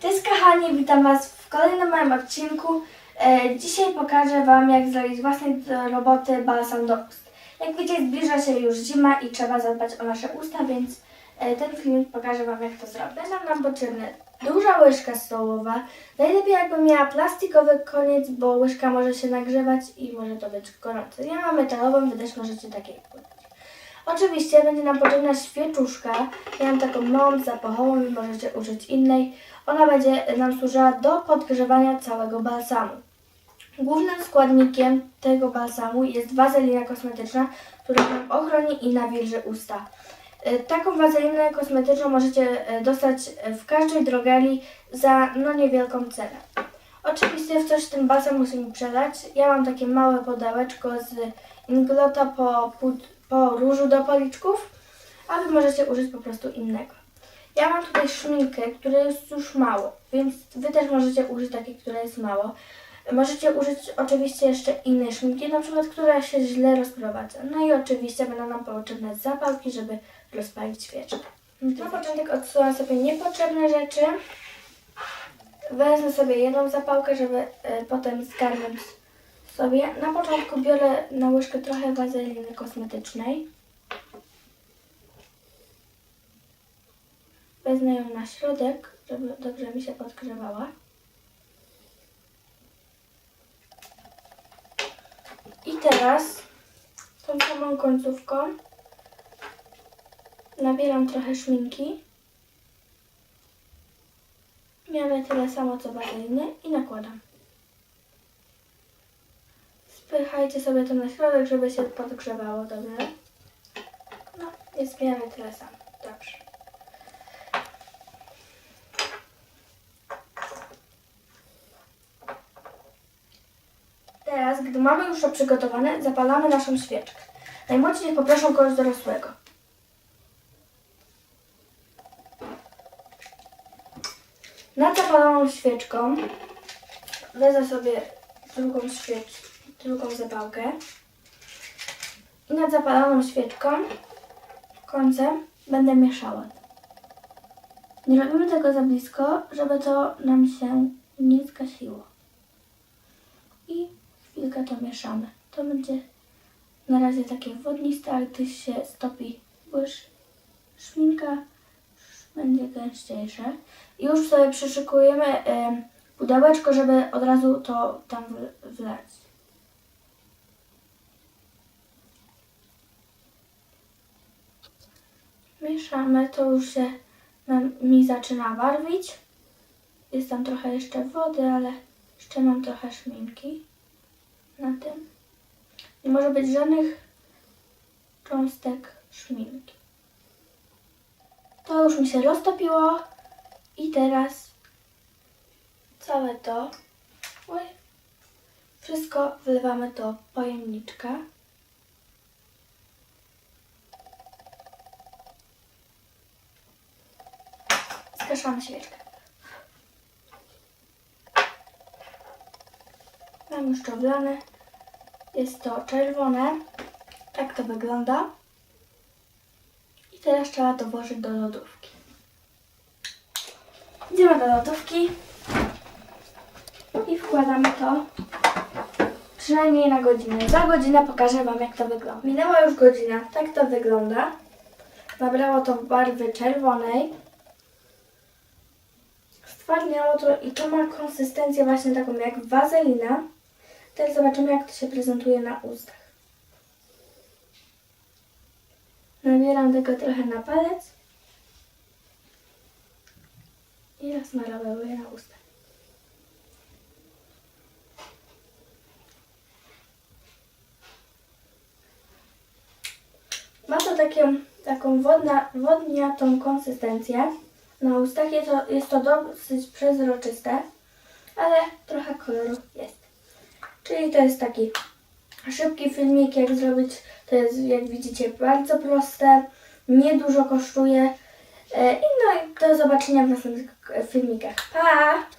Cześć kochani, witam Was w kolejnym moim odcinku. E, dzisiaj pokażę Wam jak zrobić własnej roboty balsam do ust. Jak widzicie zbliża się już zima i trzeba zadbać o nasze usta, więc e, ten filmik pokaże Wam jak to zrobić. Będą nam potrzebne duża łyżka stołowa. Najlepiej jakby miała plastikowy koniec, bo łyżka może się nagrzewać i może to być gorące. Ja mam metalową, Wy też możecie takiej podać. Oczywiście będzie nam potrzebna świeczuszka. Ja mam taką małą zapachową, wy możecie użyć innej. Ona będzie nam służyła do podgrzewania całego balsamu. Głównym składnikiem tego balsamu jest wazelina kosmetyczna, która nam ochroni i nawilży usta. E, Taką wazelinę kosmetyczną możecie e, dostać w każdej drogerii za no niewielką cenę. Oczywiście w coś ten balsam musimy przelać. Ja mam takie małe pudełeczko z Inglota po, pud- po różu do policzków, a Wy możecie użyć po prostu innego. Ja mam tutaj szminkę, która jest już mało, więc Wy też możecie użyć takiej, która jest mało. Możecie użyć oczywiście jeszcze innej szminki, na przykład, która się źle rozprowadza. No i oczywiście będą nam potrzebne zapałki, żeby rozpalić świeczkę. Na początek odsuwam sobie niepotrzebne rzeczy. Wezmę sobie jedną zapałkę, żeby e, potem zgarnąć sobie. Na początku biorę na łyżkę trochę wazeliny kosmetycznej. Wezmę ją na środek, żeby dobrze mi się podgrzewała. I teraz tą samą końcówką nabieram trochę szminki. Miałem tyle samo co wazeliny i nakładam. Spychajcie sobie to na środek, żeby się podgrzewało dobrze. No, w miarę tyle samo. Dobrze. Teraz, gdy mamy już to przygotowane, zapalamy naszą świeczkę. Najmłodsi niech poproszą kogoś dorosłego. Nad zapaloną świeczką wezmę sobie drugą świecz, drugą zapałkę i nad zapaloną świeczką końcem będę mieszała. Nie robimy tego za blisko, żeby to nam się nie zgasiło. I chwilkę to mieszamy. To będzie na razie takie wodniste, ale gdy się stopi łyż, szminka będzie gęściejsze. I już sobie przyszykujemy em, pudełeczko, żeby od razu to tam wlać. Mieszamy, to już się nam, mi zaczyna barwić. Jest tam trochę jeszcze wody, ale jeszcze mam trochę szminki na tym. Nie może być żadnych cząstek szminki. To już mi się roztopiło i teraz całe to oj, wszystko wlewamy do pojemniczka. Zgaszamy świeczkę. Mam już to. Jest to czerwone. Tak to wygląda. I teraz trzeba to włożyć do lodówki. Idziemy do lodówki i wkładamy to przynajmniej na godzinę. Za godzinę pokażę Wam jak to wygląda. Minęła już godzina, tak to wygląda. Nabrało to barwy czerwonej. Stwardniało to i to ma konsystencję właśnie taką jak wazelina. Teraz zobaczymy jak to się prezentuje na ustach. Nabieram tego trochę na palec i rozmarowuję na usta. Ma to takie, taką wodna, wodniatą konsystencję na ustach. Jest to, jest to dosyć przezroczyste, ale trochę koloru jest. Czyli to jest taki szybki filmik, jak zrobić. To jest, jak widzicie, bardzo proste, niedużo kosztuje. E, I no i do zobaczenia w następnych filmikach. Pa!